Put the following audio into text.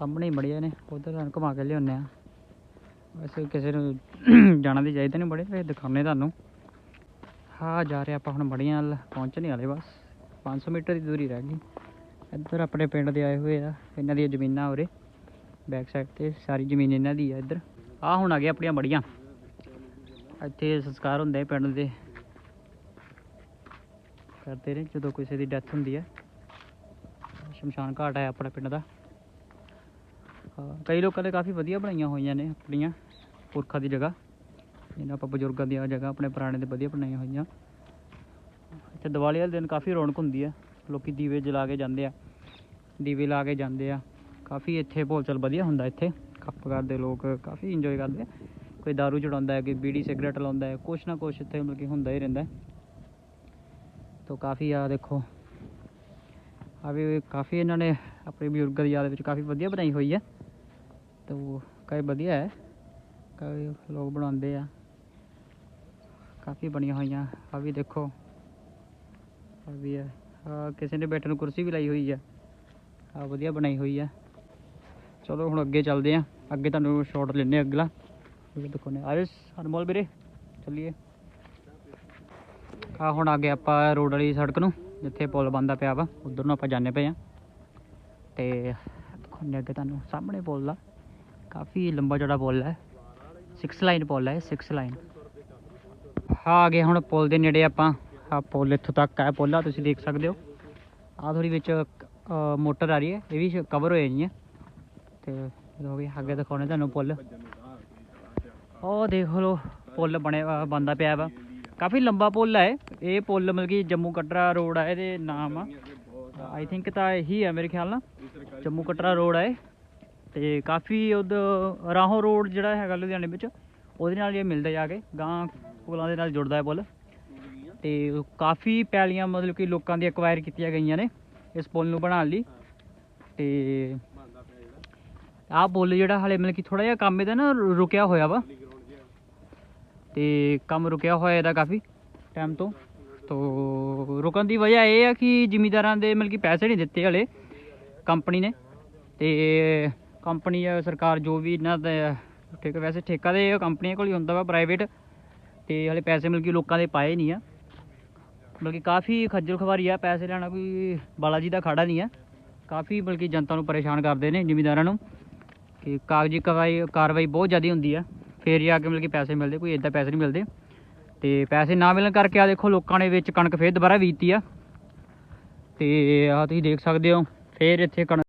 ਸਾਹਮਣੇ ਹੀ ਮੜੀਆਂ ਨੇ, ਉਧਰ ਤੁਹਾਨੂੰ ਘੁਮਾ ਕੇ ਲਿਆਉਂਦੇ ਆ ਵੈਸੇ ਕਿਸੇ ਨੂੰ ਜਾਣਾ ਦੀ ਚਾਹੀਦਾ ਨਹੀਂ ਬੜੇ, ਫੇਰ ਦਿਖਾਉਂਦੇ ਤੁਹਾਨੂੰ। ਹਾਂ ਜਾ ਰਹੇ ਆਪਾਂ ਹੁਣ ਮੜੀਆਂ ਵੱਲ, ਪਹੁੰਚਣੇ ਵਾਲੇ ਬਸ। 500 ਮੀਟਰ ਦੀ ਦੂਰੀ ਰਹਿ ਗਈ। ਇੱਧਰ ਆਪਣੇ ਪਿੰਡ ਦੇ ਆਏ ਹੋਏ ਆ, ਇਹਨਾਂ ਦੀਆਂ ਜ਼ਮੀਨਾਂ ਉਰੇ। ਬੈਕ ਸਾਈਡ ਤੇ ਸਾਰੀ ਜ਼ਮੀਨ ਇਹਨਾਂ ਦੀ ਆ ਇੱਧਰ। ਆ ਹੁਣ ਆ ਗਏ ਆਪਣੀਆਂ ਮੜੀਆਂ ਇੱਥੇ ਸੰਸਕਾਰ ਹੁੰਦੇ ਪਿੰਡ ਦੇ। ਕਰਦੇ ਨੇ, ਜਦੋਂ ਕਿਸੇ ਦੀ ਡੈਥ ਹੁੰਦੀ ਹੈ ਸ਼ਮਸ਼ਾਨ ਘਾਟ ਹੈ ਆਪਣਾ ਪਿੰਡ ਦਾ। ਹਾਂ, ਕਈ ਲੋਕਾਂ ਨੇ ਕਾਫੀ ਵਧੀਆ ਬਣਾਈਆਂ ਹੋਈਆਂ ਨੇ ਆਪਣੀਆਂ ਪੁਰਖਾਂ ਦੀ ਜਗ੍ਹਾ। ਇਹਨਾਂ ਆਪਾਂ ਬਜ਼ੁਰਗਾਂ ਦੀਆਂ ਜਗ੍ਹਾ ਆਪਣੇ ਪੁਰਾਣੇ ਦੇ ਵਧੀਆ ਬਣਾਈਆਂ ਹੋਈਆਂ। ਇੱਥੇ ਦੀਵਾਲੀ ਵਾਲੇ ਦਿਨ ਕਾਫੀ ਰੌਣਕ ਹੁੰਦੀ ਆ ਲੋਕੀ ਦੀਵੇ ਜਲਾ ਕੇ ਜਾਂਦੇ ਆ। ਦੀਵੇ ਲਾ ਕੇ ਜਾਂਦੇ ਆ। ਕਾਫੀ ਇੱਥੇ ਭੋਲਚਲ ਵਧੀਆ ਹੁੰਦਾ ਇੱਥੇ। ਖੱਪ ਕਰਦੇ ਲੋਕ ਕਾਫੀ ਇੰਜੋਏ ਕਰਦੇ ਆ। ਕੋਈ दारू ਚੜਾਉਂਦਾ ਹੈ ਕੋਈ ਬੀੜੀ ਸਿਗਰਟ ਲਾਉਂਦਾ ਹੈ ਕੁਛ ਨਾ ਕੁਛ ਇੱਥੇ ਮਤਲਬ ਕਿ ਹੁੰਦਾ ਹੀ ਰਹਿੰਦਾ ਹੈ। ਤੋ ਕਾਫੀ ਆ ਦੇਖੋ। ਆ ਵੀ ਕਾਫੀ ਇਹਨਾਂ ਨੇ ਆਪਣੇ ਬਜ਼ੁਰਗਾਂ ਦੀ ਯਾਦ ਵਿੱਚ ਕਾਫੀ ਵਧੀਆ ਬਣਾਈ ਹੋਈ ਹੈ। ਤੋ ਕਈ ਵਧੀਆ ਹੈ। ਕਈ ਲੋਕ ਬਣਾਉਂਦੇ ਆ। ਕਾਫੀ ਬਣੀਆਂ ਹੋਈਆਂ। ਆ ਵੀ ਦੇਖੋ। ਆ ਵੀ ਹੈ। ਆ ਕਿਸੇ ਨੇ ਬੈਠਣ ਨੂੰ ਕੁਰਸੀ ਵੀ ਲਾਈ ਹੋਈ ਆ। ਆ ਵਧੀਆ ਬਣਾਈ ਹੋਈ ਆ। ਚਲੋ ਹੁਣ ਅੱਗੇ ਚੱਲਦੇ ਆ। ਅੱਗੇ ਤੁਹਾਨੂੰ ਸ਼ਾਟ ਲੈਣੇ ਆ ਅਗਲਾ। ਇਹ ਦੇਖੋ ਨੇ। ਆਰਿਸ ਅਨਮੋਲ ਵੀਰੇ, ਚੱਲੀਏ। ਆ ਹੁਣ ਅੱਗੇ ਆਪਾਂ ਰੋਡ ਵਾਲੀ ਸੜਕ ਨੂੰ, ਜਿੱਥੇ ਪੁਲ ਬੰਦਾ ਪਿਆ ਵਾ। ਉਧਰ ਨੂੰ ਆਪਾਂ ਜਾਂਦੇ ਪਏ ਆ। ਤੇ ਦਿਖਾਉਂਦੇ ਅੱਗੇ ਤੁਹਾਨੂੰ ਸਾਹਮਣੇ ਪੁਲ ਦਾ। ਕਾਫੀ ਲੰਬਾ ਚੌੜਾ ਪੁਲ ਹੈ 6 ਲਾਈਨ ਪੁਲ ਹੈ 6 ਲਾਈਨ ਹਾਂ ਆ ਗਏ ਹੁਣ ਪੁਲ ਦੇ ਨੇੜੇ ਆਪਾਂ ਆ ਪੁਲ ਇੱਥੋਂ ਤੱਕ ਹੈ ਪੁਲ ਆ ਤੁਸੀਂ ਦੇਖ ਸਕਦੇ ਹੋ ਆ ਥੋੜੀ ਵਿੱਚ ਮੋਟਰ ਆ ਰਹੀ ਹੈ ਇਹ ਵੀ ਕਵਰ ਹੋਏ ਨਹੀਂ ਹੈ ਤੇ ਹੋ ਗਏ ਅੱਗੇ ਦਿਖਾਉਣੇ ਤੁਹਾਨੂੰ ਪੁਲ ਉਹ ਦੇਖ ਲਓ ਪੁਲ ਬਣਿਆ ਬੰਦਾ ਪਿਆ ਵਾ ਕਾਫੀ ਲੰਬਾ ਪੁਲ ਹੈ ਇਹ ਪੁਲ ਮਤਲਬ ਕਿ ਜੰਮੂ ਕਟਰਾ ਰੋਡ ਆ ਇਹਦੇ ਨਾਮ ਆ ਆਈ ਥਿੰਕ ਤਾਂ ਇਹੀ ਆ ਮੇਰੇ ਖਿਆਲ ਨਾਲ ਜੰਮੂ ਕਟਰਾ ਰੋਡ ਹੈ ਇਹ। ਤੇ ਕਾਫੀ ਉਦ ਰਾਹੋਂ ਰੋਡ ਜਿਹੜਾ ਹੈਗਾ ਲੁਧਿਆਣੇ ਵਿੱਚ, ਉਹਦੇ ਨਾਲ ਇਹ ਮਿਲਦਾ ਜਾ ਕੇ, ਗਾਂ ਪੁਲਾਂ ਦੇ ਨਾਲ ਜੁੜਦਾ ਹੈ ਪੁਲ। ਤੇ ਕਾਫੀ ਪੈਲੀਆਂ ਮਤਲਬ ਕਿ ਲੋਕਾਂ ਦੀ ਐਕਵਾਇਰ ਕੀਤੀਆਂ ਗਈਆਂ ਨੇ ਇਸ ਪੁਲ ਨੂੰ ਬਣਾਉਣ ਲਈ। ਤੇ ਆਹ ਪੁਲ ਜਿਹੜਾ ਹਲੇ ਮਤਲਬ ਕਿ ਥੋੜਾ ਜਿਹਾ ਕੰਮ ਇਹਦਾ ਨਾ ਰੁਕਿਆ ਹੋਇਆ ਵਾ। ਤੇ ਕੰਮ ਰੁਕਿਆ ਹੋਇਆ ਇਹਦਾ ਕਾਫੀ ਟਾਈਮ ਤੋਂ। ਤੋ ਰੁਕਣ ਦੀ ਵਜ੍ਹਾ ਇਹ ਆ ਕਿ ਜ਼ਿਮੀਦਾਰਾਂ ਦੇ ਮਤਲਬ ਕਿ ਪੈਸੇ ਨਹੀਂ ਦਿੱਤੇ ਹਲੇ, ਕੰਪਨੀ ਨੇ। ਤੇ ਕੰਪਨੀ ਆ, ਸਰਕਾਰ ਜੋ ਵੀ ਇਹਨਾਂ ਦਾ ਠੀਕ, ਵੈਸੇ ਠੇਕਾ ਦੇ ਕੰਪਨੀਆਂ ਕੋਲ ਹੀ ਹੁੰਦਾ ਵਾ ਪ੍ਰਾਈਵੇਟ ਤੇ ਹਲੇ ਪੈਸੇ ਮਤਲਬ ਕਿ ਲੋਕਾਂ ਦੇ ਪਾਏ ਨਹੀਂ ਆ। ਮਤਲਬ ਕਿ ਕਾਫੀ ਖੱਜਲ ਖਵਾਰੀ ਆ, ਪੈਸੇ ਲੈਣਾ ਕੋਈ ਬਾਲਾ ਜੀ ਦਾ ਖਾੜਾ ਨਹੀਂ ਆ। ਕਾਫੀ ਬਲਕਿ ਜਨਤਾ ਨੂੰ ਪਰੇਸ਼ਾਨ ਕਰਦੇ ਨੇ ਜ਼ਿਮੀਦਾਰਾਂ ਨੂੰ ਕਿ ਕਾਗਜ਼ੀ ਕਾਰਵਾਈ ਕਾਰਵਾਈ ਬਹੁਤ ਜ਼ਿਆਦਾ ਹੁੰਦੀ ਆ। ਫੇਰ ਹੀ ਆ ਕੇ ਮਤਲਬ ਕਿ ਪੈਸੇ ਮਿਲਦੇ, ਕੋਈ ਇਦਾਂ ਪੈਸੇ ਨਹੀਂ ਮਿਲਦੇ। ਤੇ ਪੈਸੇ ਨਾ ਮਿਲਣ ਕਰਕੇ ਆ ਦੇਖੋ ਲੋਕਾਂ ਨੇ ਵਿੱਚ ਕਣਕ ਫੇਰ ਦੁਬਾਰਾ ਬੀਜਤੀ ਆ। ਤੇ ਆ ਤੁਸੀਂ ਦੇਖ ਸਕਦੇ ਹੋ, ਫੇਰ ਇੱਥੇ ਕਣਕ